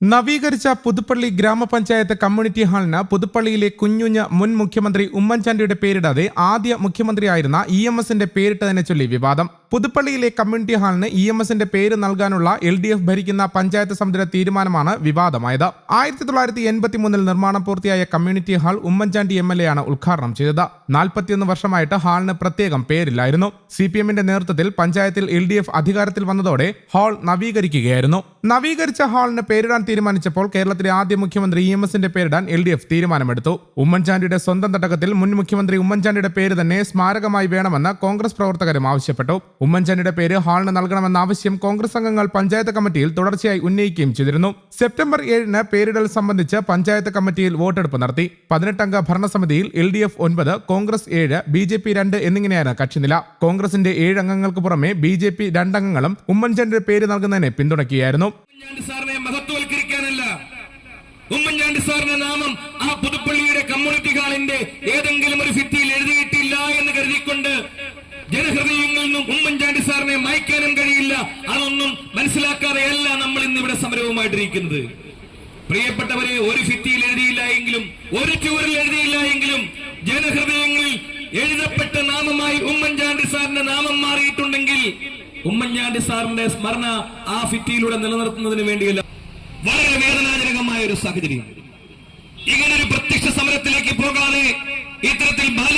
നവീകരിച്ച പുതുപ്പള്ളി ഗ്രാമപഞ്ചായത്ത് കമ്മ്യൂണിറ്റി ഹാളിന് പുതുപ്പള്ളിയിലെ കുഞ്ഞുഞ്ഞ് മുൻ മുഖ്യമന്ത്രി ഉമ്മൻചാണ്ടിയുടെ പേരിടാതെ ആദ്യ മുഖ്യമന്ത്രിയായിരുന്ന ഇ എം എസിന്റെ പേരിട്ടതിനെ ചൊല്ലി വിവാദം. പുതുപ്പള്ളിയിലെ കമ്മ്യൂണിറ്റി ഹാളിന് ഇ എം എസിന്റെ പേര് നൽകാനുള്ള എൽ ഡി എഫ് ഭരിക്കുന്ന പഞ്ചായത്ത് സമിതിയുടെ തീരുമാനമാണ് വിവാദമായത്. ആയിരത്തി തൊള്ളായിരത്തി എൺപത്തി മൂന്നിൽ നിർമ്മാണം പൂർത്തിയായ community hall Oommen Chandy M L A ആണ് ഉദ്ഘാടനം ചെയ്തത്. നാൽപ്പത്തിയൊന്ന് വർഷമായിട്ട് ഹാളിന് പ്രത്യേകം പേരില്ലായിരുന്നു. സി പി എമ്മിന്റെ നേതൃത്വത്തിൽ പഞ്ചായത്തിൽ എൽ ഡി എഫ് അധികാരത്തിൽ വന്നതോടെ ഹാൾ നവീകരിക്കുകയായിരുന്നു. നവീകരിച്ച ഹാളിന് പേരിടാൻ തീരുമാനിച്ചപ്പോൾ കേരളത്തിലെ ആദ്യ മുഖ്യമന്ത്രി ഇ എം എസിന്റെ പേരിടാൻ എൽ ഡി എഫ് തീരുമാനമെടുത്തു. ഉമ്മൻചാണ്ടിയുടെ സ്വന്തം തട്ടകത്തിൽ മുൻ മുഖ്യമന്ത്രി ഉമ്മൻചാണ്ടിയുടെ പേര് തന്നെ സ്മാരകമായി വേണമെന്ന് കോൺഗ്രസ് പ്രവർത്തകരും ആവശ്യപ്പെട്ടു. ഉമ്മൻചാണ്ടിയുടെ പേര് ഹാളിന് നൽകണമെന്ന ആവശ്യം കോൺഗ്രസ് അംഗങ്ങൾ പഞ്ചായത്ത് കമ്മിറ്റിയിൽ തുടർച്ചയായി ഉന്നയിക്കുകയും ചെയ്തിരുന്നു. സെപ്റ്റംബർ ഏഴിന് പേരിടൽ സംബന്ധിച്ച് പഞ്ചായത്ത് കമ്മിറ്റിയിൽ വോട്ടെടുപ്പ് നടത്തി. പതിനെട്ടംഗ ഭരണസമിതിയിൽ എൽ ഡി എഫ് ഒൻപത് കോൺഗ്രസ് ഏഴ് ബി ജെ പി രണ്ട് എന്നിങ്ങനെയാണ് കക്ഷിനില. കോൺഗ്രസിന്റെ ഏഴ് അംഗങ്ങൾക്ക് പുറമെ ബി ജെ പി രണ്ടംഗങ്ങളും ഉമ്മൻചാണ്ടിയുടെ പേര് നൽകുന്നതിനെ പിന്തുണയ്ക്കുകയായിരുന്നു. മഹത്വവൽക്കരിക്കാനല്ല. ഉമ്മൻചാണ്ടി സാറിന്റെ നാമം ആ പുതുപ്പള്ളിയുടെ കമ്മ്യൂണിറ്റി ഹാളിന്റെ ഏതെങ്കിലും ഒരു സാറിനെ മായ്ക്കാനും കഴിയില്ല. അതൊന്നും മനസ്സിലാക്കാതെയല്ല നമ്മൾ ഇന്ന് ഇവിടെ സമരവുമായിട്ടിരിക്കുന്നത്. പ്രിയപ്പെട്ടവരെ ഒരു ഭിത്തിയിൽ എഴുതിയില്ല എങ്കിലും ഒരു ചുവരിൽ എഴുതിയില്ല എങ്കിലും ജനഹൃദയങ്ങളിൽ എഴുതപ്പെട്ട നാമമായി ഉമ്മൻചാണ്ടി സാറിന്റെ നാമം മാറിയിട്ടുണ്ടെങ്കിൽ ഉമ്മൻചാണ്ടി സാറിന്റെ സ്മരണ ആ ഭിത്തിയിലൂടെ നിലനിർത്തുന്നതിന് വേണ്ടിയല്ല. വളരെ വേദനാജനകമായ ഒരു സാഹചര്യം. ഇങ്ങനൊരു പ്രത്യക്ഷ സമരത്തിലേക്ക് പോകാതെ ഇത്തരത്തിൽ ബാലിശ്യമായ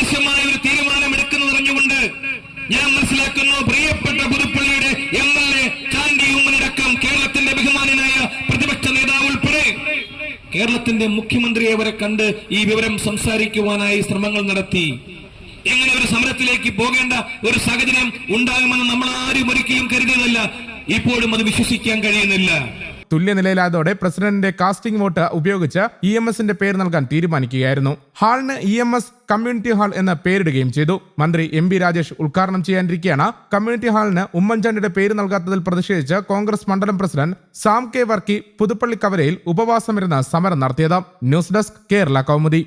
കേരളത്തിന്റെ മുഖ്യമന്ത്രിയെ വരെ കണ്ട് ഈ വിവരം സംസാരിക്കുവാനായി ശ്രമങ്ങൾ നടത്തി. ഇങ്ങനെ ഒരു സമരത്തിലേക്ക് പോകേണ്ട ഒരു സാഹചര്യം ഉണ്ടാകുമെന്ന് നമ്മൾ ആരും ഒരിക്കലും കരുതിയതല്ല ഇപ്പോഴും അത് വിശ്വസിക്കാൻ കഴിയുന്നില്ല. തുല്യനിലയിലായതോടെ പ്രസിഡന്റിന്റെ കാസ്റ്റിംഗ് വോട്ട് ഉപയോഗിച്ച് ഇ എം എസിന്റെ പേര് നൽകാൻ തീരുമാനിക്കുകയായിരുന്നു. ഹാളിന് E M S community hall എന്ന് പേരിടുകയും ചെയ്തു. മന്ത്രി എം ബി രാജേഷ് ഉദ്ഘാടനം ചെയ്യാനിരിക്കെയാണ്. കമ്മ്യൂണിറ്റി ഹാളിന് ഉമ്മൻചാണ്ടിയുടെ പേര് നൽകാത്തതിൽ പ്രതിഷേധിച്ച് കോൺഗ്രസ് മണ്ഡലം പ്രസിഡന്റ് സാം കെ വർക്കി പുതുപ്പള്ളി കവരയിൽ ഉപവാസമിരുന്ന് സമരം നടത്തിയത്. News desk Kerala Kaumudi.